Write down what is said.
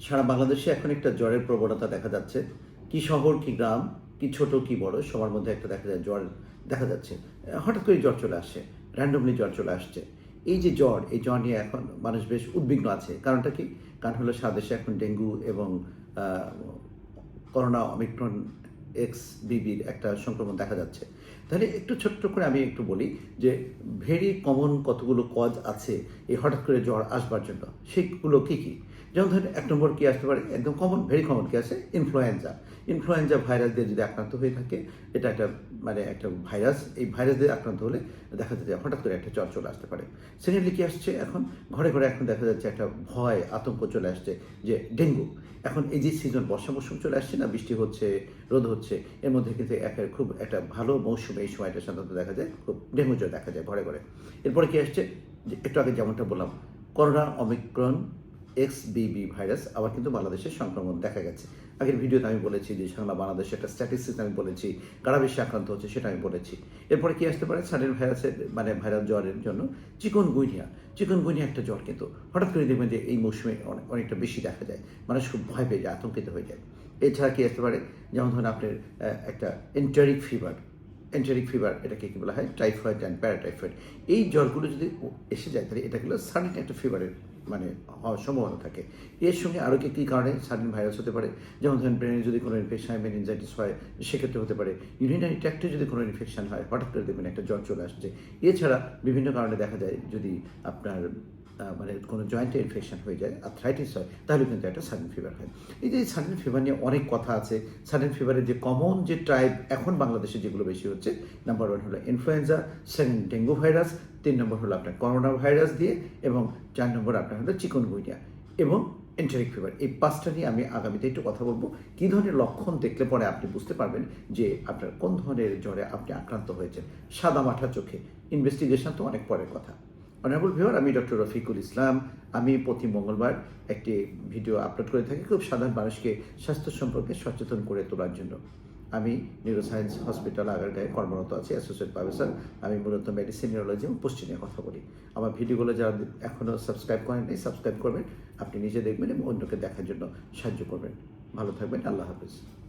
সারা বাংলাদেশে এখন একটা জ্বরের প্রবণতা দেখা যাচ্ছে। কি শহর, কি গ্রাম, কি ছোট, কি বড়, সবার মধ্যে একটা দেখা যায় জ্বর দেখা যাচ্ছে। হঠাৎ করে জ্বর চলে আসছে র্যান্ডমলি জ্বর চলে আসছে। এই যে জ্বর, এই জ্বর নিয়ে এখন মানুষ বেশ উদ্বিগ্ন আছে। কারণটা কি? কারণ হলো সারা দেশে এখন ডেঙ্গু এবং করোনা, অমিক্রন এক্স বিবির একটা সংক্রমণ দেখা যাচ্ছে। তাহলে একটু ছোট্ট করে আমি একটু বলি যে ভেরি কমন কতগুলো কজ আছে এই হঠাৎ করে জ্বর আসবার জন্য? সেগুলো কী কী? যেমন ধরেন এক নম্বর কী আসতে পারে? একদম কমন ভেরি কমন কী আছে? ইনফ্লুয়েঞ্জা ইনফ্লুয়েঞ্জা ভাইরাস দিয়ে যদি আক্রান্ত হয়ে থাকে, এটা একটা মানে একটা ভাইরাস এই ভাইরাস দিয়ে আক্রান্ত হলে দেখা যাচ্ছে হঠাৎ করে একটা জ্বর চলে আসতে পারে। সেকেন্ডলি কি আসছে এখন? ঘরে ঘরে এখন দেখা যাচ্ছে একটা ভয়, আতঙ্ক চলে আসছে যে ডেঙ্গু। এখন এই যে সিজন বর্ষা মৌসুম চলে আসছে না, বৃষ্টি হচ্ছে, রোদ হচ্ছে এর মধ্যে কিন্তু একটা খুব একটা ভালো মৌসুম এই সময়টা সাধারণত দেখা যায়, খুব ডেঙ্গু জ্বর দেখা যায় ঘরে ঘরে এরপরে কি আসছে? একটু আগে যেমনটা বললাম, corona, Omicron, X BB virus, আবার কিন্তু বাংলাদেশে সংক্রমণ দেখা গেছে। আগের ভিডিওতে আমি বলেছি যে সারা বাংলাদেশে একটা স্ট্যাটিস্টিক্স আমি বলেছি, কারা বেশি আক্রান্ত হচ্ছে সেটা আমি বলেছি। এরপরে কি আসতে পারে? সাডেন ভাইরাসের মানে ভাইরাস জ্বরের জন্য চিকন গুইনিয়া চিকন গুইনিয়া একটা জ্বর কিন্তু হঠাৎ করে দেখবেন যে এই মৌসুমে অনেক, অনেকটা বেশি দেখা যায়। মানুষ খুব ভয় পেয়ে যায়, আতঙ্কিত হয়ে যায়। এছাড়া কি আসতে পারে, যেমন ধরুন আপনার একটা এন্টারিক ফিভার এন্টারিক ফিভার এটাকে কি বলা হয়? টাইফয়েড অ্যান্ড প্যারাটাইফয়েড এই জ্বরগুলো যদি এসে যায়, তাহলে এটা হলো সাডেন একটা ফিভারের মানে হওয়ার সম্ভাবনা থাকে। এর সঙ্গে আরও কি, কী কারণে সাডেন ভাইরাস হতে পারে? যেমন ধরেন ব্রেনে যদি কোনো ইনফেকশন হয় মেনিনজাইটিস হয়, সেক্ষেত্রে হতে পারে। ইউরিনারি ট্র্যাক্টে যদি কোনো ইনফেকশন হয়, হঠাৎ করে দেখবেন একটা জ্বর চলে আসছে। এছাড়া বিভিন্ন কারণে দেখা যায়, যদি আপনার মানে কোনো জয়েন্টে ইনফেকশন হয়ে যায় আর্থ্রাইটিস হয়, তাহলে কিন্তু একটা সাডেন ফিভার হয়। এই যে সাডেন ফিভার নিয়ে অনেক কথা আছে। সাডেন ফিভারের যে কমন যে টাইপ এখন বাংলাদেশে যেগুলো বেশি হচ্ছে নাম্বার ওয়ান হলো ইনফ্লুয়েঞ্জা সেকেন্ড ডেঙ্গু ভাইরাস তিন নম্বর হলো আপনার করোনা ভাইরাস দিয়ে এবং চার নম্বর আপনার হলো চিকনগুনিয়া এবং এন্টারিক ফিভার এই পাঁচটা নিয়ে আমি আগামীতে একটু কথা বলব। কী ধরনের লক্ষণ দেখলে পরে আপনি বুঝতে পারবেন যে আপনার কোন ধরনের জ্বরে আপনি আক্রান্ত হয়েছেন। সাদা মাঠা চোখে। ইনভেস্টিগেশন তো অনেক পরের কথা। অনারেবল ভিওর আমি ডক্টর রফিকুল ইসলাম। আমি প্রতি মঙ্গলবার একটি ভিডিও আপলোড করে থাকি। খুব সাধারণ মানুষকে স্বাস্থ্য সম্পর্কে সচেতন করে তোলার জন্য। আমি নিউরোসায়েন্স হসপিটাল আগারগাঁয়ে কর্মরত আছি অ্যাসোসিয়েট প্রফেসর আমি মূলত মেডিসিন নিউরোলজি এবং পুষ্টি নিয়ে কথা বলি। আমার ভিডিওগুলো যারা এখনও সাবস্ক্রাইব করেন নাই সাবস্ক্রাইব করবেন। আপনি নিজে দেখবেন এবং অন্যকে দেখার জন্য সাহায্য করবেন। ভালো থাকবেন, আল্লাহ হাফিজ।